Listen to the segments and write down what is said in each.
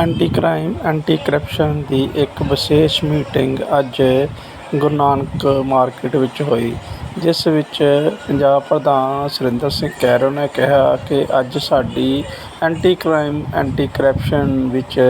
Anti crime anti corruption ਦੀ ਇੱਕ ਵਿਸ਼ੇਸ਼ ਮੀਟਿੰਗ ਅੱਜ ਗੁਰੂ ਨਾਨਕ ਮਾਰਕੀਟ ਵਿੱਚ ਹੋਈ, ਜਿਸ ਵਿੱਚ ਪੰਜਾਬ ਪ੍ਰਧਾਨ ਸੁਰਿੰਦਰ ਸਿੰਘ ਕੈਰੋਂ ਨੇ ਕਿਹਾ ਕਿ ਅੱਜ ਸਾਡੀ ਐਂਟੀ ਕ੍ਰਾਈਮ ਐਂਟੀ ਕਰਪਸ਼ਨ ਵਿੱਚ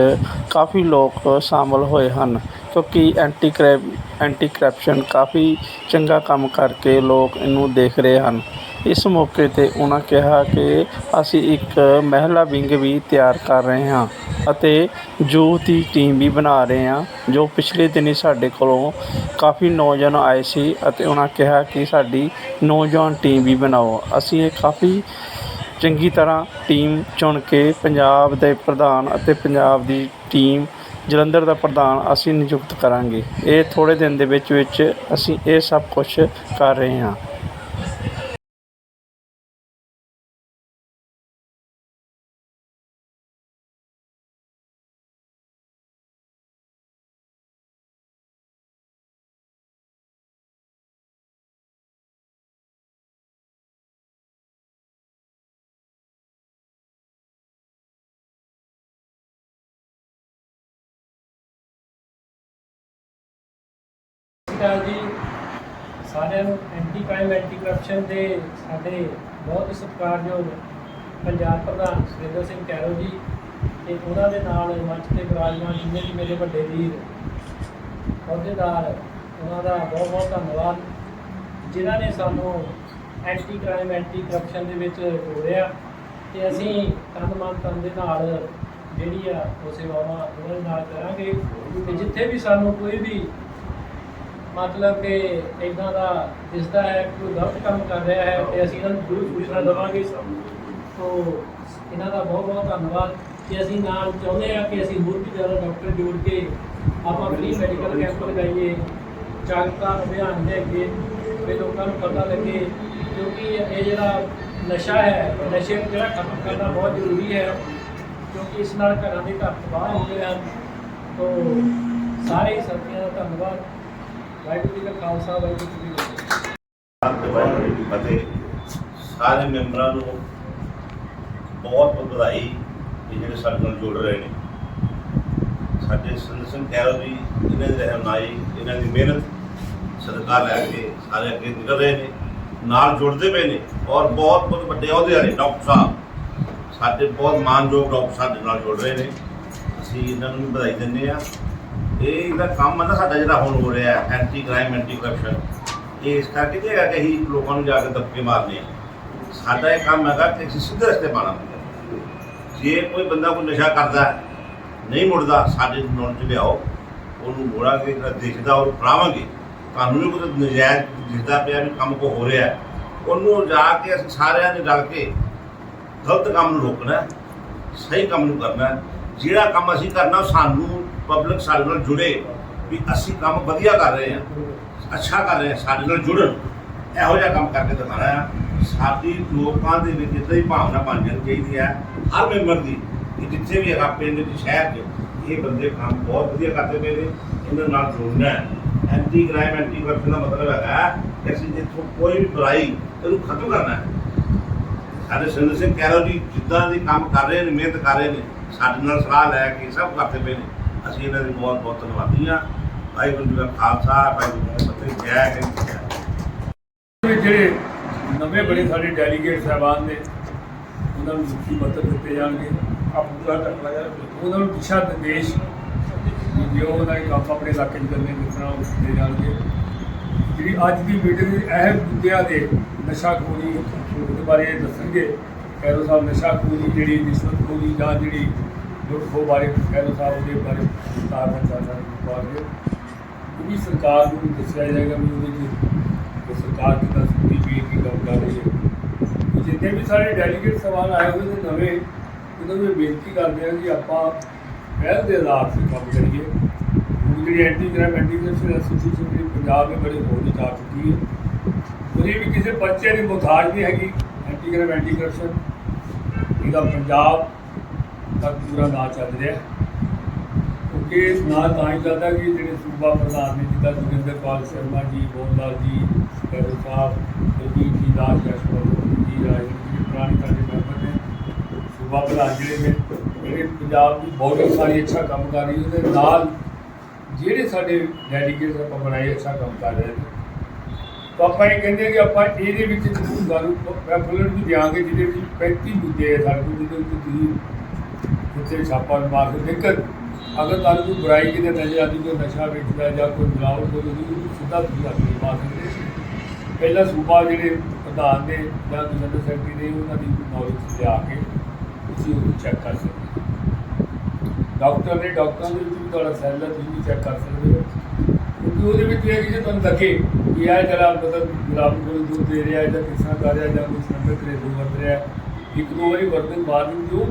ਕਾਫੀ ਲੋਕ ਸ਼ਾਮਲ ਹੋਏ ਹਨ, ਕਿਉਂਕਿ ਐਂਟੀ ਕ੍ਰਾਈਮ ਐਂਟੀ ਕਰਪਸ਼ਨ ਕਾਫੀ ਚੰਗਾ ਕੰਮ ਕਰਕੇ ਲੋਕ ਇਹਨੂੰ ਦੇਖ ਰਹੇ ਹਨ। ਇਸ ਮੌਕੇ 'ਤੇ ਉਹਨਾਂ ਕਿਹਾ ਕਿ ਅਸੀਂ ਇੱਕ ਮਹਿਲਾ ਵਿੰਗ ਵੀ ਤਿਆਰ ਕਰ ਰਹੇ ਹਾਂ ਅਤੇ ਯੂਥ ਦੀ ਟੀਮ ਵੀ ਬਣਾ ਰਹੇ ਹਾਂ, ਜੋ ਪਿਛਲੇ ਦਿਨੀ ਸਾਡੇ ਕੋਲੋਂ ਕਾਫੀ ਨੌਜਵਾਨ ਆਏ ਸੀ ਅਤੇ ਉਹਨਾਂ ਕਿਹਾ ਕਿ ਸਾਡੀ ਨੌਜਵਾਨ ਟੀਮ ਵੀ ਬਣਾਓ। ਅਸੀਂ ਇਹ ਕਾਫੀ ਚੰਗੀ ਤਰ੍ਹਾਂ ਟੀਮ ਚੁਣ ਕੇ ਪੰਜਾਬ ਦੇ ਪ੍ਰਧਾਨ ਅਤੇ ਪੰਜਾਬ ਦੀ ਟੀਮ ਜਲੰਧਰ ਦਾ ਪ੍ਰਧਾਨ ਅਸੀਂ ਨਿਯੁਕਤ ਕਰਾਂਗੇ। ਇਹ ਥੋੜ੍ਹੇ ਦਿਨ ਦੇ ਵਿੱਚ ਵਿੱਚ ਅਸੀਂ ਇਹ ਸਭ ਕੁਛ ਕਰ ਰਹੇ ਹਾਂ। ਅਕਾਲ ਜੀ। ਸਾਰਿਆਂ ਨੂੰ ਐਂਟੀ ਕ੍ਰਾਈਮ ਐਂਟੀ ਕਰਪਸ਼ਨ ਦੇ ਸਾਡੇ ਬਹੁਤ ਹੀ ਸਤਿਕਾਰਯੋਗ ਪੰਜਾਬ ਪ੍ਰਧਾਨ ਸੁਰਿੰਦਰ ਸਿੰਘ ਕੈਰੋ ਜੀ ਤੇ ਉਹਨਾਂ ਦੇ ਨਾਲ ਮੰਚ ਤੇ ਵਿਰਾਜਮਾਨ ਜਿੰਨੇ ਵੀ ਮੇਰੇ ਵੱਡੇ ਵੀਰ, ਅਹੁਦੇਦਾਰ, ਉਹਨਾਂ ਦਾ ਬਹੁਤ ਬਹੁਤ ਧੰਨਵਾਦ, ਜਿਨ੍ਹਾਂ ਨੇ ਸਾਨੂੰ ਐਂਟੀ ਕ੍ਰਾਈਮ ਐਂਟੀ ਕਰਪਸ਼ਨ ਦੇ ਵਿੱਚ ਜੋੜਿਆ ਤੇ ਅਸੀਂ ਤਨ ਮਨ ਤਨ ਦੇ ਨਾਲ ਜਿਹੜੀ ਆ ਉਹ ਸੇਵਾਵਾਂ ਉਹਨਾਂ ਦੇ ਨਾਲ ਕਰਾਂਗੇ ਤੇ ਜਿੱਥੇ ਵੀ ਸਾਨੂੰ ਕੋਈ ਵੀ ਮਤਲਬ ਕਿ ਇਦਾਂ ਦਾ ਦਿਸਦਾ ਹੈ ਕਿ ਕੋਈ ਗਲਤ ਕੰਮ ਕਰ ਰਿਹਾ ਹੈ ਤੇ ਅਸੀਂ ਇਹਨਾਂ ਨੂੰ ਜ਼ਰੂਰ ਸੂਚਨਾ ਦੇਵਾਂਗੇ। ਸੋ ਇਹਨਾਂ ਦਾ ਬਹੁਤ ਬਹੁਤ ਧੰਨਵਾਦ ਕਿ ਅਸੀਂ ਨਾਲ ਚਾਹੁੰਦੇ ਆ ਕਿ ਅਸੀਂ ਹੋਰ ਵੀ ਜ਼ਿਆਦਾ ਡਾਕਟਰ ਜੋੜ ਕੇ ਆਪਾਂ ਫ੍ਰੀ ਮੈਡੀਕਲ ਕੈਂਪ ਲਗਾਈਏ। ਜਾਗਰੂਕਤਾ ਅਭਿਆਨ ਦੇ ਅੱਗੇ ਵੀ ਲੋਕਾਂ ਨੂੰ ਪਤਾ ਲੱਗੇ ਕਿਉਂਕਿ ਇਹ ਜਿਹੜਾ ਨਸ਼ਾ ਹੈ ਨਸ਼ੇ ਨੂੰ ਜਿਹੜਾ ਖਤਮ ਕਰਨਾ ਬਹੁਤ ਜ਼ਰੂਰੀ ਹੈ ਕਿਉਂਕਿ ਇਸ ਨਾਲ ਘਰਾਂ ਦੇ ਘਰ ਤਬਾਹ ਹੋ ਗਏ ਹਨ। ਤੋ ਸਾਰੇ ਸਾਥੀਆਂ ਦਾ ਧੰਨਵਾਦ। ਵਾਹਿਗੁਰੂ ਜੀ ਕਾ ਖਾਲਸਾ, ਵਾਹਿਗੁਰੂ ਜੀ ਕੀ ਫਤਿਹ। ਵਾਹਿਗੁਰੂ ਜੀ ਫਤਿਹ। ਸਾਰੇ ਮੈਂਬਰਾਂ ਨੂੰ ਬਹੁਤ ਬਹੁਤ ਵਧਾਈ ਕਿ ਜਿਹੜੇ ਸਾਡੇ ਨਾਲ ਜੁੜ ਰਹੇ ਨੇ। ਸਾਡੇ ਸੰਤ ਸਿੰਘ ਕੈਰੋ ਜੀ, ਇਹਨਾਂ ਦੇ ਰਹਿਨਮਾਈ ਇਹਨਾਂ ਦੀ ਮਿਹਨਤ ਸਦਕਾ ਲੈ ਕੇ ਸਾਰੇ ਅੱਗੇ ਨਿਕਲ ਰਹੇ ਨੇ। ਨਾਲ ਜੁੜਦੇ ਪਏ ਨੇ ਔਰ ਬਹੁਤ ਬਹੁਤ ਵੱਡੇ ਅਹੁਦੇ ਵਾਲੇ ਡਾਕਟਰ ਸਾਹਿਬ। ਸਾਡੇ ਬਹੁਤ ਮਾਨਯੋਗ ਡਾਕਟਰ ਸਾਡੇ ਨਾਲ ਜੁੜ ਰਹੇ ਨੇ। ਅਸੀਂ ਇਹਨਾਂ ਨੂੰ ਵਧਾਈ ਦਿੰਦੇ ਆ ਇਹ ਇਹਦਾ ਕੰਮ ਹੈ ਨਾ ਸਾਡਾ ਜਿਹੜਾ ਹੁਣ ਹੋ ਰਿਹਾ ਹੈ ਐਂਟੀ ਕ੍ਰਾਈਮ ਐਂਟੀ ਕਰਪਸ਼ਨ ਇਹ ਇਸ ਕਰਕੇ ਤੇ ਹੈਗਾ ਕਿ ਅਸੀਂ ਲੋਕਾਂ ਨੂੰ ਜਾ ਕੇ ਦਬਕੇ ਮਾਰਨੇ ਆ। ਸਾਡਾ ਇਹ ਕੰਮ ਹੈਗਾ ਕਿ ਅਸੀਂ ਸਿੱਧੇ ਰਸਤੇ ਪਾਣਾ ਜੇ ਕੋਈ ਬੰਦਾ ਕੋਈ ਨਸ਼ਾ ਕਰਦਾ ਹੈ, ਨਹੀਂ ਮੁੜਦਾ ਸਾਡੇ ਨੌਨ ਚ ਲਿਆਓ ਉਹਨੂੰ ਮੋੜਾਂਗੇ ਜਿਹੜਾ ਦਿਖਦਾ ਉਹ ਫੜਾਵਾਂਗੇ। ਤੁਹਾਨੂੰ ਵੀ ਕੋਈ ਨਜਾਇਜ਼ ਦਿਖਦਾ ਪਿਆ ਵੀ ਕੰਮ ਕੋ ਹੋ ਰਿਹਾ ਹੈ, ਉਹਨੂੰ ਜਾ ਕੇ ਅਸੀਂ ਸਾਰਿਆਂ ਨੇ ਰਲ ਕੇ ਗਲਤ ਕੰਮ ਨੂੰ ਰੋਕਣਾ ਹੈ, ਸਹੀ ਕੰਮ ਨੂੰ ਕਰਨਾ ਹੈ। ਜਿਹੜਾ ਕੰਮ ਅਸੀਂ ਕਰਨਾ ਉਹ ਸਾਨੂੰ ਪਬਲਿਕ ਸਾਡੇ ਨਾਲ ਜੁੜੇ ਵੀ ਅਸੀਂ ਕੰਮ ਵਧੀਆ ਕਰ ਰਹੇ ਹਾਂ, ਅੱਛਾ ਕਰ ਰਹੇ ਹਾਂ, ਸਾਡੇ ਨਾਲ ਜੁੜਨ। ਇਹੋ ਜਿਹਾ ਕੰਮ ਕਰਕੇ ਦਿਖਾਣਾ ਆ ਸਾਡੀ ਲੋਕਾਂ ਦੇ ਵਿੱਚ ਇਦਾਂ ਹੀ ਭਾਵਨਾ ਬਣ ਜਾਣੀ ਚਾਹੀਦੀ ਹੈ, ਹਰ ਮੈਂਬਰ ਦੀ, ਕਿ ਜਿੱਥੇ ਵੀ ਹੈਗਾ ਪਿੰਡ ਦੇ ਸ਼ਹਿਰ 'ਚ, ਇਹ ਬੰਦੇ ਕੰਮ ਬਹੁਤ ਵਧੀਆ ਕਰਦੇ ਪਏ ਨੇ, ਇਹਨਾਂ ਨਾਲ ਜੁੜਨਾ ਹੈ। ਐਂਟੀ ਕ੍ਰਾਈਮ ਐਂਟੀ ਕਰਪਸ਼ਨ ਦਾ ਮਤਲਬ ਹੈਗਾ ਕਿ ਅਸੀਂ ਜਿੱਥੋਂ ਕੋਈ ਵੀ ਬੁਰਾਈ, ਇਹਨੂੰ ਖਤਮ ਕਰਨਾ ਹੈ। ਸਾਡੇ ਸਿੰਦਰ ਸਿੰਘ ਕੈਰੋ ਜੀ, ਜਿੱਦਾਂ ਦੇ ਕੰਮ ਕਰ ਰਹੇ ਨੇ, ਮਿਹਨਤ ਕਰ ਰਹੇ ਨੇ, ਸਾਡੇ ਨਾਲ ਸਲਾਹ ਲੈ ਕੇ ਸਭ ਕਰਦੇ ਪਏ ਨੇ। ਅਸੀਂ ਇਹਨਾਂ ਦੇ ਬਹੁਤ ਬਹੁਤ ਧੰਨਵਾਦੀ ਹਾਂ। ਵਾਹਿਗੁਰੂ ਜੀ ਦਾ ਖਾਲਸਾ, ਵਾਹਿਗੁਰੂ ਜੀ ਕੀ ਫਤਿਹ, ਜੈ ਹਿੰਦ ਜਿਹੜੇ ਨਵੇਂ ਬੜੇ ਸਾਡੇ ਡੈਲੀਗੇਟ ਸਾਹਿਬਾਨ ਨੇ, ਉਹਨਾਂ ਨੂੰ ਮੁੱਖੀ ਪੱਤਰ ਦਿੱਤੇ ਜਾਣਗੇ। ਆ ਪੂਰਾ ਤੱਕ ਲਗਾ ਉਹਨਾਂ ਨੂੰ ਦਿਸ਼ਾ ਨਿਰਦੇਸ਼ ਜੋ ਉਹਨਾਂ ਦੇ ਕੰਮ ਆਪਣੇ ਇਲਾਕੇ 'ਚ ਕਰਨੇ ਕਿਸ ਤਰ੍ਹਾਂ ਉਹ ਦਿੱਤੇ ਜਾਣਗੇ। ਜਿਹੜੀ ਅੱਜ ਦੀ ਮੀਟਿੰਗ ਦੀ ਅਹਿਮ ਮੁੱਦਿਆਂ ਦੇ ਨਸ਼ਾਖੋਰੀ ਦੇ ਬਾਰੇ ਦੱਸਣਗੇ। ਕੈਰੋ ਸਾਹਿਬ, ਨਸ਼ਾ ਖੋਰੀ ਜਿਹੜੀ, ਰਿਸ਼ਵਤ ਖੋਰੀ ਜਾਂ ਜਿਹੜੀ ਲੁੱਟ ਖੋਹ ਬਾਰੇ ਕੈਰੋ ਸਾਹਿਬ ਦੇ ਬਾਰੇ ਵਿਸਤਾਰ ਨਾਲ ਜਾਣਕਾਰੀ ਦਿਵਾਉਣਗੇ ਉਹ ਵੀ ਸਰਕਾਰ ਨੂੰ ਦੱਸਿਆ ਜਾਏਗਾ ਵੀ ਉਹਦੇ 'ਚ ਕਿ ਸਰਕਾਰ ਕਿੰਨਾ ਸੁੱਤੀ ਪੀ ਕੀ ਕੰਮ ਕਰ ਰਹੀ ਹੈ ਜਿੰਨੇ ਵੀ ਸਾਰੇ ਡੈਲੀਗੇਟ ਸਵਾਲ ਆਏ ਹੋਏ ਨੇ ਨਵੇਂ ਉਹਨਾਂ ਨੂੰ ਇਹ ਬੇਨਤੀ ਕਰਦੇ ਹਾਂ ਕਿ ਆਪਾਂ ਪਹਿਲ ਦੇ ਆਧਾਰ ਤੇ ਕੰਮ ਕਰੀਏ ਹੁਣ ਜਿਹੜੀ anti crime anti corruption association ਜਿਹੜੀ ਪੰਜਾਬ ਵਿੱਚ ਬੜੀ ਹੋਣੀ ਜਾ ਚੁੱਕੀ ਹੈ ਉਹਦੀ ਵੀ ਕਿਸੇ ਬੱਚੇ ਦੀ ਮੁਹਤਾਜ ਨਹੀਂ ਹੈਗੀ ਐਂਟੀ ਕ੍ਰਾਈਮ ਐਂਟੀ ਕਰਪਸ਼ਨ ਇਹਦਾ ਪੰਜਾਬ ਤੱਕ ਪੂਰਾ ਨਾ ਚੱਲ ਰਿਹਾ। ਹੈ ਕਿਉਂਕਿ ਨਾ ਤਾਂ ਹੀ ਚੱਲਦਾ ਕਿ ਜਿਹੜੇ ਸੂਬਾ ਪ੍ਰਧਾਨ ਨੇ ਜਿੱਦਾਂ ਜੋਗਿੰਦਰ ਪਾਲ ਸ਼ਰਮਾ ਜੀ ਮੋਹਨਲਾਲ ਜੀ ਕੈਰੋ ਸਾਹਿਬ ਕੁਲਦੀਪ ਜੀ, ਦਾਸ ਕੈਸ਼ਵਰ ਜੀ ਰਾਜ ਜੀ, ਪੁਰਾਣੇ ਸਾਡੇ ਮੈਂਬਰ ਨੇ, ਸੂਬਾ ਪ੍ਰਧਾਨ ਜਿਹੜੇ ਨੇ, ਜਿਹੜੇ ਪੰਜਾਬ ਦੀ ਬੋਡੀ ਸਾਰੀ ਅੱਛਾ ਕੰਮ ਕਰ ਰਹੀ ਉਹਦੇ ਨਾਲ ਜਿਹੜੇ ਸਾਡੇ ਡੈਲੀਗੇਟਸ ਆਪਾਂ ਬਣਾਏ ਅੱਛਾ ਕੰਮ ਕਰ ਰਹੇ ਨੇ। ਤਾਂ ਆਪਾਂ ਇਹ ਕਹਿੰਦੇ ਹਾਂ ਕਿ ਆਪਾਂ ਇਹਦੇ ਵਿੱਚ ਜ਼ਰੂਰ ਗੱਲ ਪੈਫਲਰ ਵੀ ਦਿਆਂਗੇ, ਜਿਹਦੇ ਵਿੱਚ 35 ਮੁੱਦੇ ਆ ਸਾਡੇ ਕੋਲ, ਜਿਹਦੇ ਵਿੱਚ ਤੁਸੀਂ ਕਿਤੇ ਛਾਪਾ ਮਾਰ ਕੇ ਦੇਖਰ ਅਗਰ ਤੁਹਾਨੂੰ ਕੋਈ ਬੁਰਾਈ ਕਿਤੇ ਨਜ਼ਰ ਆਉਂਦੀ, ਕੋਈ ਨਸ਼ਾ ਵੇਚਦਾ ਜਾਂ ਕੋਈ ਮਿਲਾਵਟ ਕੋਈ ਉਹਦੀ ਸਿੱਧਾ ਤੁਸੀਂ ਆਪਣੇ ਮਾਰ ਸਕਦੇ ਪਹਿਲਾ ਸੂਬਾ ਜਿਹੜੇ ਪ੍ਰਧਾਨ ਨੇ ਜਾਂ ਜਨਰਲ ਸੈਕਟਰੀ ਨੇ, ਉਹਨਾਂ ਦੀ ਨੌਲੇਜ ਲਿਆ ਕੇ ਤੁਸੀਂ ਉਹਨੂੰ ਚੈੱਕ ਕਰ ਸਕਦੇ ਹੋ। ਡਾਕਟਰ ਨੇ ਡਾਕਟਰਾਂ ਦੇ ਵਿੱਚ ਵੀ ਤੁਹਾਡਾ ਸੈੱਲ ਦਾ ਤੁਸੀਂ ਵੀ ਚੈੱਕ ਕਰ ਸਕਦੇ ਹੋ। ਕਿਉਂਕਿ ਉਹਦੇ ਵਿੱਚ ਇਹ ਹੈ ਕਿ ਜੇ ਤੁਹਾਨੂੰ ਲੱਗੇ ਕਿ ਇਹ ਜਿਹੜਾ ਮਤਲਬ ਗੁਲਾਬ ਕੋਲ ਦੁੱਧ ਦੇ ਰਿਹਾ ਜਾਂ ਕਿਸ ਕਰ ਰਿਹਾ ਜਾਂ ਕੋਈ ਸੰਗਤ ਘਰੇਲੂ ਵਰਤ ਰਿਹਾ, ਇੱਕ ਦੋ ਵਾਰੀ ਵਰਤਣ ਬਾਅਦ ਵੀ ਜੋ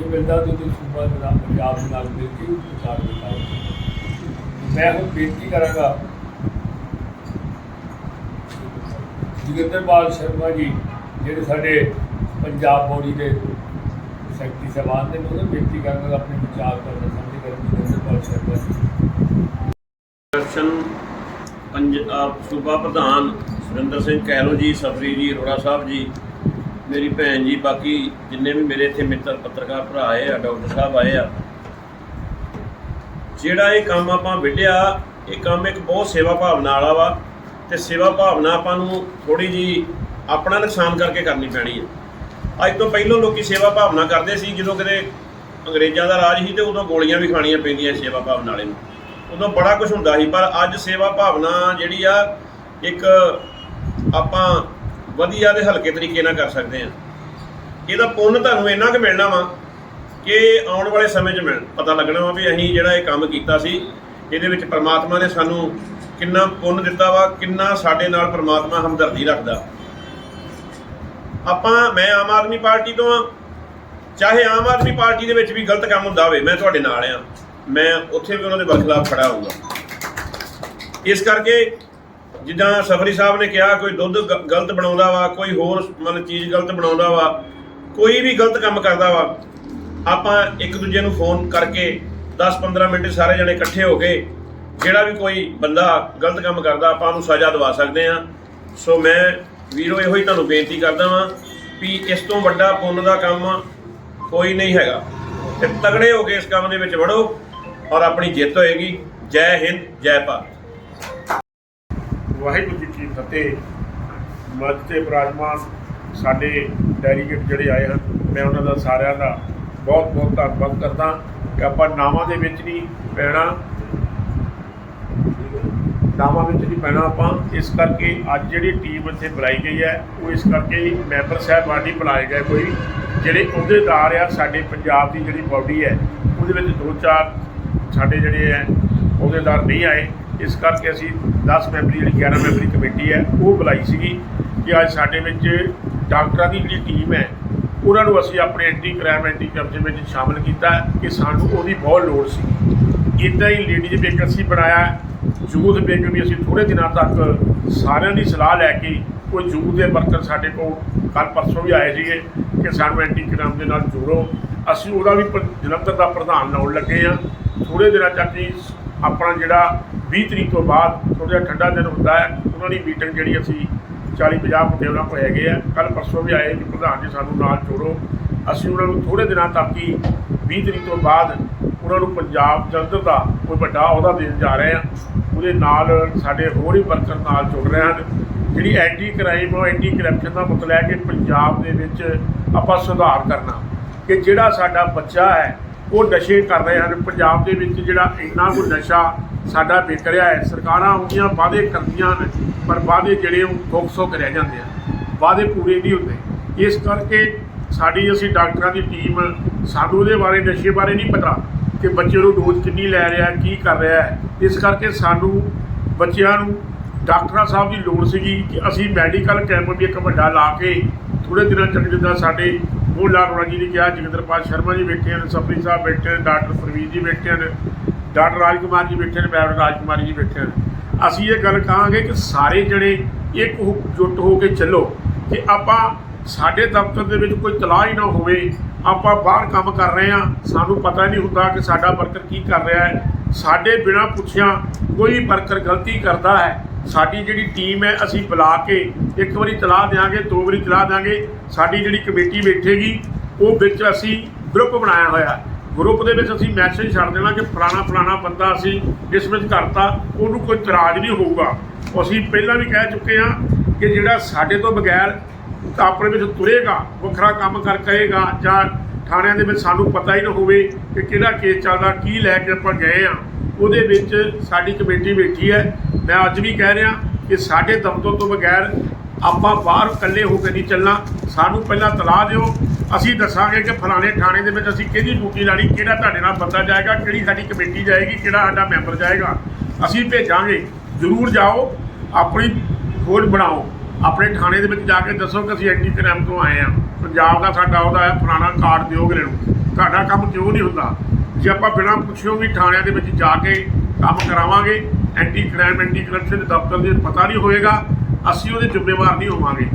ਨਹੀਂ ਮਿਲਦਾ ਤਾਂ ਤੁਸੀਂ ਸੂਬਾ ਦੇ ਪੰਜਾਬ ਦੇ ਨਾਲ ਮਿਲ ਕੇ ਵਿਚਾਰ ਕਰਨਾ ਮੈਂ ਹੁਣ ਬੇਨਤੀ ਕਰਾਂਗਾ। ਜੋਗਿੰਦਰਪਾਲ ਸ਼ਰਮਾ ਜੀ, ਜਿਹੜੇ ਸਾਡੇ ਪੰਜਾਬ ਬੋਡੀ ਦੇ ਸੈਕਟਰੀ ਸਾਹਿਬਾਨ ਨੇ, ਮੈਂ ਬੇਨਤੀ ਕਰਾਂਗਾ ਆਪਣੇ ਵਿਚਾਰ ਕਰਨਾ ਸਾਂਝੇ ਕਰਨ ਜੋਗਿੰਦਰਪਾਲ ਸ਼ਰਮਾ ਜੀ। ਦਰਸ਼ਨ ਪੰਜਾਬ ਸੂਬਾ ਪ੍ਰਧਾਨ ਸੁਰਿੰਦਰ ਸਿੰਘ ਕੈਰੋ ਜੀ ਸਫਰੀ ਜੀ, ਅਰੋੜਾ ਸਾਹਿਬ ਜੀ ਮੇਰੀ ਭੈਣ ਜੀ, ਬਾਕੀ ਜਿੰਨੇ ਵੀ ਮੇਰੇ ਇੱਥੇ ਮਿੱਤਰ, ਪੱਤਰਕਾਰ ਭਰਾ ਆਏ ਆ, ਡਾਕਟਰ ਸਾਹਿਬ ਆਏ ਆ, ਜਿਹੜਾ ਇਹ ਕੰਮ ਆਪਾਂ ਵਿੱਢਿਆ, ਇਹ ਕੰਮ ਇੱਕ ਬਹੁਤ ਸੇਵਾ ਭਾਵਨਾ ਵਾਲਾ ਵਾ ਤੇ ਸੇਵਾ ਭਾਵਨਾ ਆਪਾਂ ਨੂੰ ਥੋੜੀ ਜੀ ਆਪਣਾ ਨੁਕਸਾਨ ਕਰਕੇ ਕਰਨੀ ਪੈਣੀ ਹੈ ਅੱਜ ਤੋਂ ਪਹਿਲਾਂ ਲੋਕੀ ਸੇਵਾ ਭਾਵਨਾ ਕਰਦੇ ਸੀ, ਜਦੋਂ ਕਿਤੇ ਅੰਗਰੇਜ਼ਾਂ ਦਾ ਰਾਜ ਸੀ ਤੇ ਉਦੋਂ ਗੋਲੀਆਂ ਵੀ ਖਾਣੀਆਂ ਪੈਂਦੀਆਂ ਸੇਵਾ ਭਾਵਨਾ ਵਾਲੇ ਨੂੰ। ਉਦੋਂ ਬੜਾ ਕੁਝ ਹੁੰਦਾ ਸੀ, ਪਰ ਅੱਜ ਸੇਵਾ ਭਾਵਨਾ ਜਿਹੜੀ ਆ, ਇੱਕ ਆਪਾਂ ਵਧੀਆ ਤੇ ਹਲਕੇ ਤਰੀਕੇ ਨਾਲ ਕਰ ਸਕਦੇ ਆ। ਇਹਦਾ ਪੁੰਨ ਤੁਹਾਨੂੰ ਇੰਨਾ ਕੁ ਮਿਲਣਾ ਵਾ ਕਿ ਆਉਣ ਵਾਲੇ ਸਮੇਂ 'ਚ ਮਿਲ ਪਤਾ ਲੱਗਣਾ ਵਾ ਵੀ ਅਸੀਂ ਜਿਹੜਾ ਇਹ ਕੰਮ ਕੀਤਾ ਸੀ, ਇਹਦੇ ਵਿੱਚ ਪ੍ਰਮਾਤਮਾ ਨੇ ਸਾਨੂੰ ਕਿੰਨਾ ਪੁੰਨ ਦਿੱਤਾ ਵਾ, ਕਿੰਨਾ ਸਾਡੇ ਨਾਲ ਪ੍ਰਮਾਤਮਾ ਹਮਦਰਦੀ ਰੱਖਦਾ। ਆਪਾਂ, ਮੈਂ ਆਮ ਆਦਮੀ ਪਾਰਟੀ ਤੋਂ ਆ। ਚਾਹੇ ਆਮ ਆਦਮੀ ਪਾਰਟੀ ਦੇ ਵਿੱਚ ਵੀ ਗਲਤ ਕੰਮ ਹੁੰਦਾ ਹੋਵੇ, ਮੈਂ ਤੁਹਾਡੇ ਨਾਲ ਆ। ਮੈਂ ਉੱਥੇ ਵੀ ਉਹਨਾਂ ਦੇ ਬਰਖਲਾਫ ਖੜਾ ਹੋਊਗਾ। ਇਸ ਕਰਕੇ ਜਿੱਦਾਂ ਸਫਰੀ ਸਾਹਿਬ ਨੇ ਕਿਹਾ, ਕੋਈ ਦੁੱਧ ਗ- ਗਲਤ ਬਣਾਉਂਦਾ ਵਾ, ਕੋਈ ਹੋਰ ਮਤਲਬ ਚੀਜ਼ ਗਲਤ ਬਣਾਉਂਦਾ ਵਾ, ਕੋਈ ਵੀ ਗਲਤ ਕੰਮ ਕਰਦਾ ਵਾ, ਆਪਾਂ ਇੱਕ ਦੂਜੇ ਨੂੰ ਫੋਨ ਕਰਕੇ 10-15 ਮਿੰਟ ਸਾਰੇ ਜਣੇ ਇਕੱਠੇ ਹੋ ਕੇ ਜਿਹੜਾ ਵੀ ਕੋਈ ਬੰਦਾ ਗਲਤ ਕੰਮ ਕਰਦਾ, ਆਪਾਂ ਉਹਨੂੰ ਸਜ਼ਾ ਦਿਵਾ ਸਕਦੇ ਆ ਸੋ ਮੈਂ ਵੀਰੋ, ਇਹੋ ਹੀ ਤੁਹਾਨੂੰ ਬੇਨਤੀ ਕਰਦਾ ਵਾਂ ਵੀ ਇਸ ਤੋਂ ਵੱਡਾ ਪੁੰਨ ਦਾ ਕੰਮ ਕੋਈ ਨਹੀਂ ਹੈਗਾ। ਤੇ ਤਗੜੇ ਹੋ ਕੇ ਇਸ ਕੰਮ ਦੇ ਵਿੱਚ ਵੜੋ ਔਰ ਆਪਣੀ ਜਿੱਤ ਹੋਏਗੀ। ਜੈ ਹਿੰਦ, ਜੈ ਭਾਰਤ। ਵਾਹਿਗੁਰੂ ਜੀ ਕੀ ਫਤਿਹ। ਮੱਧ ਤੇ ਬਿਰਾਜਮਾਨ ਸਾਡੇ ਡੈਲੀਗੇਟ ਜਿਹੜੇ ਆਏ ਹਨ, ਮੈਂ ਉਹਨਾਂ ਦਾ ਸਾਰਿਆਂ ਦਾ ਬਹੁਤ ਬਹੁਤ ਧੰਨਵਾਦ ਕਰਦਾ ਕਿ ਆਪਾਂ ਨਾਵਾਂ ਦੇ ਵਿੱਚ ਨਹੀਂ ਪੈਣਾ, ਨਾਵਾਂ ਵਿੱਚ ਨਹੀਂ ਪੈਣਾ ਆਪਾਂ। ਇਸ ਕਰਕੇ ਅੱਜ ਜਿਹੜੀ ਟੀਮ ਇੱਥੇ ਬੁਲਾਈ ਗਈ ਹੈ, ਉਹ ਇਸ ਕਰਕੇ ਮੈਂਬਰ ਸਾਹਿਬਾਨ ਨਹੀਂ ਬੁਲਾਏ ਗਏ ਕੋਈ, ਜਿਹੜੇ ਅਹੁਦੇਦਾਰ ਆ ਸਾਡੇ ਪੰਜਾਬ ਦੀ ਜਿਹੜੀ ਬਾਡੀ ਹੈ, ਉਹਦੇ ਵਿੱਚ ਦੋ ਚਾਰ ਸਾਡੇ ਜਿਹੜੇ ਹੈ ਅਹੁਦੇਦਾਰ ਨਹੀਂ ਆਏ। ਇਸ ਕਰਕੇ ਅਸੀਂ 10 ਮੈਂਬਰੀ ਜਿਹੜੀ 11 ਮੈਂਬਰੀ ਕਮੇਟੀ ਹੈ, ਉਹ ਬੁਲਾਈ ਸੀਗੀ ਕਿ ਅੱਜ ਸਾਡੇ ਵਿੱਚ ਡਾਕਟਰਾਂ ਦੀ ਜਿਹੜੀ ਟੀਮ ਹੈ, ਉਹਨਾਂ ਨੂੰ ਅਸੀਂ ਆਪਣੇ ਐਂਟੀ ਕ੍ਰਾਈਮ ਐਂਟੀ ਕਰਪਸ਼ਨ ਵਿੱਚ ਸ਼ਾਮਲ ਕੀਤਾ ਕਿ ਸਾਨੂੰ ਉਹਦੀ ਬਹੁਤ ਲੋੜ ਸੀ। ਇੱਦਾਂ ਹੀ ਲੇਡੀਜ਼ ਬੇਕਰ ਸੀ ਬਣਾਇਆ, ਯੂਥ ਬੇਕਰ ਵੀ ਅਸੀਂ ਥੋੜੇ ਦਿਨਾਂ ਤੱਕ ਸਾਰਿਆਂ ਦੀ ਸਲਾਹ ਲੈ ਕੇ ਕੋਈ ਯੂਥ ਦੇ ਵਰਕਰ ਸਾਡੇ ਕੋਲ ਕੱਲ ਪਰਸੋਂ ਵੀ ਆਏ ਸੀਗੇ ਕਿ ਸਾਨੂੰ ਐਂਟੀ ਕ੍ਰਾਈਮ ਦੇ ਨਾਲ ਜੋੜੋ। ਅਸੀਂ ਉਹਦਾ ਵੀ ਜਲੰਧਰ ਦਾ ਪ੍ਰਧਾਨ ਲਾਉਣ ਲੱਗੇ ਆ ਥੋੜੇ ਦਿਨਾਂ ਤੱਕ ਹੀ ਆਪਣਾ ਜਿਹੜਾ 20 ਤਰੀਕ ਤੋਂ ਬਾਅਦ ਥੋੜਾ ਜਿਹਾ ਠੰਡਾ ਦਿਨ ਹੁੰਦਾ ਹੈ, ਉਹਨਾਂ ਦੀ ਮੀਟਿੰਗ ਜਿਹੜੀ ਅਸੀਂ 40 50 ਮੁੰਡੇ ਉਹਨਾਂ ਕੋਲ ਹੈਗੇ ਆ। ਕੱਲ ਪਰਸੋਂ ਵੀ ਆਏ ਕਿ ਪ੍ਰਧਾਨ ਜੀ ਸਾਨੂੰ ਨਾਲ ਜੋੜੋ। ਅਸੀਂ ਉਹਨਾਂ ਨੂੰ ਥੋੜੇ ਦਿਨਾਂ ਤੱਕ ਹੀ 20 ਤਰੀਕ ਤੋਂ ਬਾਅਦ ਉਹਨਾਂ ਨੂੰ ਪੰਜਾਬ ਜਲੰਧਰ ਦਾ ਕੋਈ ਵੱਡਾ ਅਹੁਦਾ ਦੇਣ ਜਾ ਰਹੇ ਆ ਉਹਦੇ ਨਾਲ ਸਾਡੇ ਹੋਰ ਹੀ ਵਰਕਰ ਨਾਲ ਜੁੜ ਰਹੇ ਹਨ। ਜਿਹੜੀ ਐਂਟੀ ਕ੍ਰਾਈਮ ਔਰ ਐਂਟੀ ਕਰਪਸ਼ਨ ਦਾ ਮਤਲਬ ਹੈ ਕਿ ਪੰਜਾਬ ਦੇ ਵਿੱਚ ਆਪਾਂ ਸੁਧਾਰ ਕਰਨਾ। ਕਿ ਜਿਹੜਾ ਸਾਡਾ ਬੱਚਾ ਹੈ ਉਹ ਨਸ਼ੇ ਕਰ ਰਹੇ ਹਨ। ਪੰਜਾਬ ਦੇ ਵਿੱਚ ਜਿਹੜਾ ਇੰਨਾ ਕੁ ਨਸ਼ਾ ਸਾਡਾ ਵਿਕ ਰਿਹਾ ਹੈ, ਸਰਕਾਰਾਂ ਉਹਦੀਆਂ ਵਾਅਦੇ ਕਰਦੀਆਂ ਨੇ ਪਰ ਵਾਅਦੇ ਜਿਹੜੇ ਉਹ ਦੁੱਖ ਸੁੱਖ ਰਹਿ ਜਾਂਦੇ ਆ। ਵਾਅਦੇ ਪੂਰੇ ਨਹੀਂ ਹੁੰਦੇ। ਇਸ ਕਰਕੇ ਸਾਡੀ ਅਸੀਂ ਡਾਕਟਰਾਂ ਦੀ ਟੀਮ, ਸਾਨੂੰ ਉਹਦੇ ਬਾਰੇ, ਨਸ਼ੇ ਬਾਰੇ ਨਹੀਂ ਪਤਾ ਕਿ ਬੱਚੇ ਨੂੰ ਡੋਜ਼ ਕਿੰਨੀ ਲੈ ਰਿਹਾ, ਕੀ ਕਰ ਰਿਹਾ ਹੈ। ਇਸ ਕਰਕੇ ਸਾਨੂੰ ਬੱਚਿਆਂ ਨੂੰ, ਡਾਕਟਰਾਂ ਸਾਹਿਬ ਦੀ ਲੋੜ ਸੀਗੀ ਕਿ ਅਸੀਂ ਮੈਡੀਕਲ ਕੈਂਪ ਵੀ ਇੱਕ ਵੱਡਾ ਲਾ ਕੇ ਥੋੜੇ ਦਿਨਾਂ ਤੱਕ ਜਿੱਦਾਂ ਸਾਡੇ। ਮੋਲਾ ਅਰੋੜਾ ਜੀ ਨੇ ਕਿਹਾ, ਜਗਿੰਦਰਪਾਲ ਸ਼ਰਮਾ ਜੀ ਬੈਠੇ ਹਨ ਸਫਰੀ ਸਾਹਿਬ ਬੈਠੇ ਹਨ, ਡਾਕਟਰ ਪ੍ਰਵੀਨ ਜੀ ਬੈਠੇ ਹਨ, ਡਾਕਟਰ ਰਾਜਕੁਮਾਰ ਜੀ ਬੈਠੇ ਨੇ ਮੈਡਮ ਰਾਜਕੁਮਾਰੀ ਜੀ ਬੈਠੇ ਹਨ। ਅਸੀਂ ਇਹ ਗੱਲ ਕਹਾਂਗੇ ਕਿ ਸਾਰੇ ਜਣੇ ਇੱਕ ਜੁੱਟ ਹੋ ਕੇ ਚੱਲੋ, ਕਿ ਆਪਾਂ ਸਾਡੇ ਦਫ਼ਤਰ ਦੇ ਵਿੱਚ ਕੋਈ ਤਲਾਹ ਹੀ ਨਾ ਹੋਵੇ। ਆਪਾਂ ਬਾਹਰ ਕੰਮ ਕਰ ਰਹੇ ਹਾਂ, ਸਾਨੂੰ ਪਤਾ ਨਹੀਂ ਹੁੰਦਾ ਕਿ ਸਾਡਾ ਵਰਕਰ ਕੀ ਕਰ ਰਿਹਾ ਹੈ। ਸਾਡੇ ਬਿਨਾਂ ਪੁੱਛਿਆ ਕੋਈ ਵਰਕਰ ਗਲਤੀ ਕਰਦਾ ਹੈ। ਸਾਡੀ ਜਿਹੜੀ ਟੀਮ ਹੈ, ਅਸੀਂ ਬੁਲਾ ਕੇ ਇੱਕ ਵਾਰੀ ਤਲਾਹ ਦਿਆਂਗੇ, ਦੋ ਵਾਰੀ ਤਲਾਹ ਦਿਆਂਗੇ, ਸਾਡੀ ਜਿਹੜੀ ਕਮੇਟੀ ਬੈਠੇਗੀ, ਉਹ ਵਿੱਚ ਅਸੀਂ ਗਰੁੱਪ ਬਣਾਇਆ ਹੋਇਆ। ਗਰੁੱਪ ਦੇ ਵਿੱਚ ਅਸੀਂ ਮੈਸੇਜ ਛੱਡ ਦੇਣਾ ਕਿ ਫਲਾਣਾ ਫਲਾਣਾ ਬੰਦਾ ਅਸੀਂ ਡਿਸਮਿਸ ਕਰਤਾ ਉਹਨੂੰ ਕੋਈ ਇਤਰਾਜ਼ ਨਹੀਂ ਹੋਊਗਾ। ਅਸੀਂ ਪਹਿਲਾਂ ਵੀ ਕਹਿ ਚੁੱਕੇ ਹਾਂ ਕਿ ਜਿਹੜਾ ਸਾਡੇ ਤੋਂ ਬਗੈਰ ਆਪਣੇ ਵਿੱਚ ਤੁਰੇਗਾ, ਵੱਖਰਾ ਕੰਮ ਕਰ ਕਹੇਗਾ ਜਾਂ ਥਾਣਿਆਂ ਦੇ ਵਿੱਚ ਸਾਨੂੰ ਪਤਾ ਹੀ ਨਾ ਹੋਵੇ ਕਿ ਕਿਹੜਾ ਕੇਸ ਚੱਲਦਾ, ਕੀ ਲੈ ਕੇ ਆਪਾਂ ਗਏ ਆ ਉਹਦੇ ਵਿੱਚ ਸਾਡੀ ਕਮੇਟੀ ਬੈਠੀ ਹੈ। ਮੈਂ ਅੱਜ ਵੀ ਕਹਿ ਰਿਹਾ ਕਿ ਸਾਡੇ ਦਫ਼ਤਰ ਤੋਂ ਬਗੈਰ ਆਪਾਂ ਬਾਹਰ ਇਕੱਲੇ ਹੋ ਕੇ ਨਹੀਂ ਚੱਲਣਾ। ਸਾਨੂੰ ਪਹਿਲਾਂ ਤਲਾਹ ਦਿਓ। ਅਸੀਂ ਦੱਸਾਂਗੇ ਕਿ ਫਲਾਣੇ ਥਾਣੇ ਦੇ ਵਿੱਚ ਅਸੀਂ ਕਿਹਦੀ ਡਿਊਟੀ ਲਾਣੀ, ਕਿਹੜਾ ਤੁਹਾਡੇ ਨਾਲ ਬੰਦਾ ਜਾਏਗਾ, ਕਿਹੜੀ ਸਾਡੀ ਕਮੇਟੀ ਜਾਏਗੀ, ਕਿਹੜਾ ਸਾਡਾ ਮੈਂਬਰ ਜਾਏਗਾ। ਅਸੀਂ ਭੇਜਾਂਗੇ। ਜ਼ਰੂਰ ਜਾਓ, ਆਪਣੀ ਖੋਜ ਬਣਾਓ। ਆਪਣੇ ਥਾਣੇ ਦੇ ਵਿੱਚ ਜਾ ਕੇ ਦੱਸੋ ਕਿ ਅਸੀਂ ਐਂਟੀ ਕ੍ਰਾਈਮ ਤੋਂ ਆਏ ਆ ਪੰਜਾਬ ਦਾ ਸਾਡਾ ਉਹਦਾ ਹੈ ਪੁਰਾਣਾ ਕਾਰਡ ਦਿਓ ਅਗਲੇ ਨੂੰ ਤੁਹਾਡਾ ਕੰਮ ਕਿਉਂ ਨਹੀਂ ਹੁੰਦਾ? ਜੇ ਆਪਾਂ ਬਿਨਾਂ ਪੁੱਛਿਓ ਵੀ ਥਾਣਿਆਂ ਦੇ ਵਿੱਚ ਜਾ ਕੇ ਕੰਮ ਕਰਾਵਾਂਗੇ ਐਂਟੀ ਕ੍ਰਾਈਮ ਐਂਟੀ ਕਰਪਸ਼ਨ ਦੇ ਦਫ਼ਤਰ ਦੇ ਪਤਾ ਨਹੀਂ ਹੋਏਗਾ, ਅਸੀਂ ਉਹਦੇ ਜ਼ਿੰਮੇਵਾਰ ਨਹੀਂ ਹੋਵਾਂਗੇ।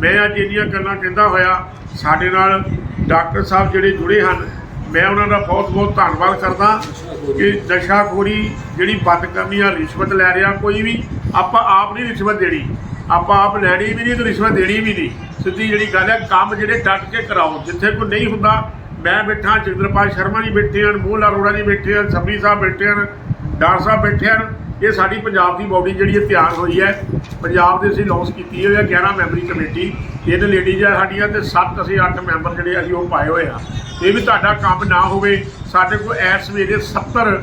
ਮੈਂ ਅੱਜ ਇੰਨੀਆਂ ਗੱਲਾਂ ਕਹਿੰਦਾ ਹੋਇਆ, ਸਾਡੇ ਨਾਲ ਡਾਕਟਰ ਸਾਹਿਬ ਜਿਹੜੇ ਜੁੜੇ ਹਨ, ਮੈਂ ਉਹਨਾਂ ਦਾ ਬਹੁਤ ਬਹੁਤ ਧੰਨਵਾਦ ਕਰਦਾ ਕਿ ਨਸ਼ਾਖੋਰੀ ਜਿਹੜੀ ਬੰਦ ਕਰਨੀ ਆ ਰਿਸ਼ਵਤ ਲੈ ਰਿਹਾ, ਕੋਈ ਵੀ ਆਪਾਂ ਆਪ ਨਹੀਂ ਰਿਸ਼ਵਤ ਦੇਣੀ। ਆਪਾਂ ਆਪ ਲੈਣੀ ਵੀ ਨਹੀਂ ਤੇ ਰਿਸ਼ਵਤ ਦੇਣੀ ਵੀ ਨਹੀਂ। ਸਿੱਧੀ ਜਿਹੜੀ ਗੱਲ ਹੈ, ਕੰਮ ਜਿਹੜੇ ਡਟ ਕੇ ਕਰਾਓ, ਜਿੱਥੇ ਕੋਈ ਨਹੀਂ ਹੁੰਦਾ ਮੈਂ ਬੈਠਾ ਜਗਿੰਦਰਪਾਲ ਸ਼ਰਮਾ ਜੀ ਬੈਠੇ ਹਨ, ਮੋਹਨ ਅਰੋੜਾ ਜੀ ਬੈਠੇ ਹਨ ਸਬਰੀ ਸਾਹਿਬ ਬੈਠੇ ਹਨ, ਡਾਕਟਰ ਸਾਹਿਬ ਬੈਠੇ ਹਨ। ਇਹ ਸਾਡੀ ਪੰਜਾਬ ਦੀ ਬਾਡੀ ਜਿਹੜੀ ਹੈ ਤਿਆਰ ਹੋਈ ਹੈ। ਪੰਜਾਬ ਦੇ ਅਸੀਂ ਲਾਂਚ ਕੀਤੀ ਹੋਈ ਹੈ 11 ਮੈਂਬਰੀ ਕਮੇਟੀ। ਤਿੰਨ ਲੇਡੀਜ਼ ਆ ਸਾਡੀਆਂ ਤੇ 7 ਅਸੀਂ 8 ਮੈਂਬਰ ਜਿਹੜੇ ਅਸੀਂ ਉਹ ਪਾਏ ਹੋਏ ਆ। ਇਹ ਵੀ ਤੁਹਾਡਾ ਕੰਮ ਨਾ ਹੋਵੇ, ਸਾਡੇ ਕੋਲ ਇਸ ਵੇਲੇ 70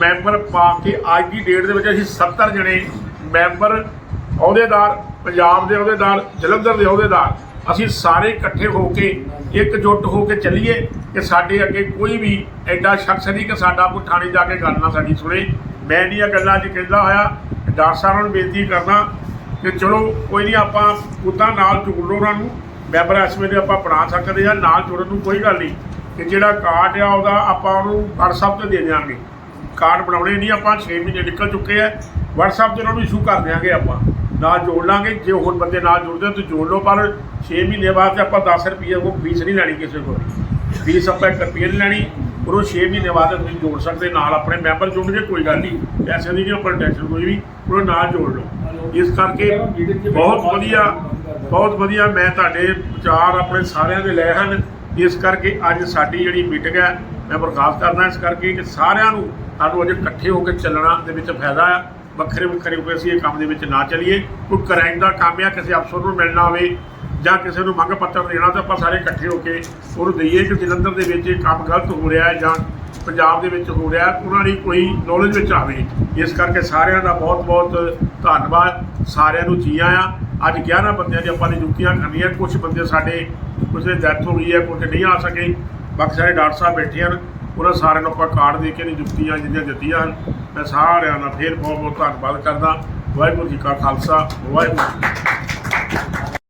ਮੈਂਬਰ ਪਾ ਕੇ ਅੱਜ ਦੀ ਡੇਟ ਦੇ ਵਿੱਚ ਅਸੀਂ 70 ਜਣੇ ਮੈਂਬਰ, ਅਹੁਦੇਦਾਰ, ਪੰਜਾਬ ਦੇ ਅਹੁਦੇਦਾਰ, ਜਲੰਧਰ ਦੇ ਅਹੁਦੇਦਾਰ, ਅਸੀਂ ਸਾਰੇ ਇਕੱਠੇ ਹੋ ਕੇ, ਇਕਜੁੱਟ ਹੋ ਕੇ ਚੱਲੀਏ। ਕਿ ਸਾਡੇ ਅੱਗੇ ਕੋਈ ਵੀ ਐਡਾ ਸ਼ਖਸ ਨਹੀਂ ਕਿ ਸਾਡਾ ਕੋਈ ਥਾਣੇ ਜਾ ਕੇ ਗੱਲ ਨਾ ਸਾਡੀ ਸੁਣੇ। ਮੈਂ ਨਹੀਂ ਇਹ ਗੱਲਾਂ 'ਚ ਕਹਿੰਦਾ ਹੋਇਆ, ਡਾਕਟਰ ਸਾਹਿਬ ਨੂੰ ਬੇਨਤੀ ਕਰਦਾ ਕਿ ਚਲੋ ਕੋਈ ਨਹੀਂ, ਆਪਾਂ ਉੱਦਾਂ ਨਾਲ ਜੋੜ ਲਓ ਉਹਨਾਂ ਨੂੰ। ਮੈਂਬਰ ਇਸ ਵੇਲੇ ਆਪਾਂ ਬਣਾ ਸਕਦੇ ਆ ਨਾਲ ਜੁੜਨ ਨੂੰ ਕੋਈ ਗੱਲ ਨਹੀਂ। ਕਿ ਜਿਹੜਾ ਕਾਰਡ ਆ ਉਹਦਾ ਆਪਾਂ ਉਹਨੂੰ WhatsApp ਤੇ ਦੇ ਦਿਆਂਗੇ। ਕਾਰਡ ਬਣਾਉਣੇ ਨਹੀਂ, ਆਪਾਂ 6 ਮਹੀਨੇ ਨਿਕਲ ਚੁੱਕੇ ਆ। WhatsApp ਤੇ ਉਹਨਾਂ ਨੂੰ ਇਸ਼ੂ ਕਰ ਦਿਆਂਗੇ ਆਪਾਂ। ਨਾਲ ਜੋੜ ਲਾਂਗੇ, ਜੇ ਹੋਰ ਬੰਦੇ ਨਾਲ ਜੁੜਦੇ ਤਾਂ ਜੋੜ ਲਓ, ਪਰ 6 ਮਹੀਨੇ ਬਾਅਦ 'ਚ ਆਪਾਂ 10 ਰੁਪਏ ਉਹ ਫੀਸ ਨਹੀਂ ਲੈਣੀ ਕਿਸੇ ਕੋਲ। ਫੀਸ ਆਪਾਂ 1 ਨਹੀਂ ਲੈਣੀ ਪਰ ਉਹ 6 ਮਹੀਨੇ ਬਾਅਦ ਤੁਸੀਂ ਜੋੜ ਸਕਦੇ, ਨਾਲ ਆਪਣੇ ਮੈਂਬਰ ਜੁੜ ਜੇ, ਕੋਈ ਗੱਲ ਨਹੀਂ। ਪੈਸੇ ਦੀ ਨਹੀਂ ਆਪਾਂ ਟੈਨਸ਼ਨ ਕੋਈ ਵੀ, ਉਹਨੂੰ ਨਾਲ ਜੋੜ ਲਓ। ਇਸ ਕਰਕੇ ਬਹੁਤ ਵਧੀਆ ਬਹੁਤ ਵਧੀਆ ਮੈਂ ਤੁਹਾਡੇ ਵਿਚਾਰ ਆਪਣੇ ਸਾਰਿਆਂ ਦੇ ਲਏ ਹਨ। ਇਸ ਕਰਕੇ ਅੱਜ ਸਾਡੀ ਜਿਹੜੀ ਮੀਟਿੰਗ ਹੈ, ਮੈਂ ਬਰਖਾਸਤ ਕਰਦਾ ਇਸ ਕਰਕੇ ਕਿ ਸਾਰਿਆਂ ਨੂੰ ਸਾਨੂੰ ਅੱਜ ਇਕੱਠੇ ਹੋ ਕੇ ਚੱਲਣਾ ਦੇ ਵਿੱਚ ਫਾਇਦਾ ਆ। ਵੱਖਰੇ ਵੱਖਰੇ ਹੋ ਕੇ ਅਸੀਂ ਇਹ ਕੰਮ ਦੇ ਵਿੱਚ ਨਾ ਚੱਲੀਏ। ਕੋਈ ਕ੍ਰਾਈਮ ਦਾ ਕੰਮ ਆ, ਕਿਸੇ ਅਫਸਰ ਨੂੰ ਮਿਲਣਾ ਹੋਵੇ ਜਾਂ ਕਿਸੇ ਨੂੰ ਮੰਗ ਪੱਤਰ ਦੇਣਾ ਤਾਂ ਆਪਾਂ ਸਾਰੇ ਇਕੱਠੇ ਹੋ ਕੇ ਉਹਨੂੰ ਦਈਏ ਕਿ ਜਲੰਧਰ ਦੇ ਵਿੱਚ ਇਹ ਕੰਮ ਗਲਤ ਹੋ ਰਿਹਾ ਹੈ ਜਾਂ ਪੰਜਾਬ ਦੇ ਵਿੱਚ ਹੋ ਰਿਹਾ ਉਹਨਾਂ ਦੀ ਕੋਈ ਨੌਲੇਜ ਵਿੱਚ ਆਵੇ। ਇਸ ਕਰਕੇ ਸਾਰਿਆਂ ਦਾ ਬਹੁਤ ਬਹੁਤ ਧੰਨਵਾਦ। ਸਾਰਿਆਂ ਨੂੰ ਜੀ ਆਇਆਂ। ਅੱਜ 11 ਬੰਦਿਆਂ ਦੀ ਆਪਾਂ ਨੇ ਨਿਯੁਕਤੀਆਂ ਕਰਨੀਆਂ ਕੁਝ ਬੰਦੇ ਸਾਡੇ ਕੁਝ ਦੇ ਡੈਥ ਹੋ ਗਈ ਹੈ ਕੁਝ ਨਹੀਂ ਆ ਸਕੇ। ਬਾਕੀ ਸਾਰੇ ਡਾਕਟਰ ਸਾਹਿਬ ਬੈਠੇ ਹਨ। ਉਹਨਾਂ ਸਾਰਿਆਂ ਨੂੰ ਆਪਾਂ ਕਾਰਡ ਦੇ ਕੇ ਨਿਯੁਕਤੀਆਂ ਜਿਹੜੀਆਂ ਦਿੱਤੀਆਂ ਹਨ। ਮੈਂ ਸਾਰਿਆਂ ਦਾ ਫੇਰ ਬਹੁਤ ਬਹੁਤ ਧੰਨਵਾਦ ਕਰਦਾ। ਵਾਹਿਗੁਰੂ ਜੀ ਕਾ ਖਾਲਸਾ, ਵਾਹਿਗੁਰੂ ਜੀ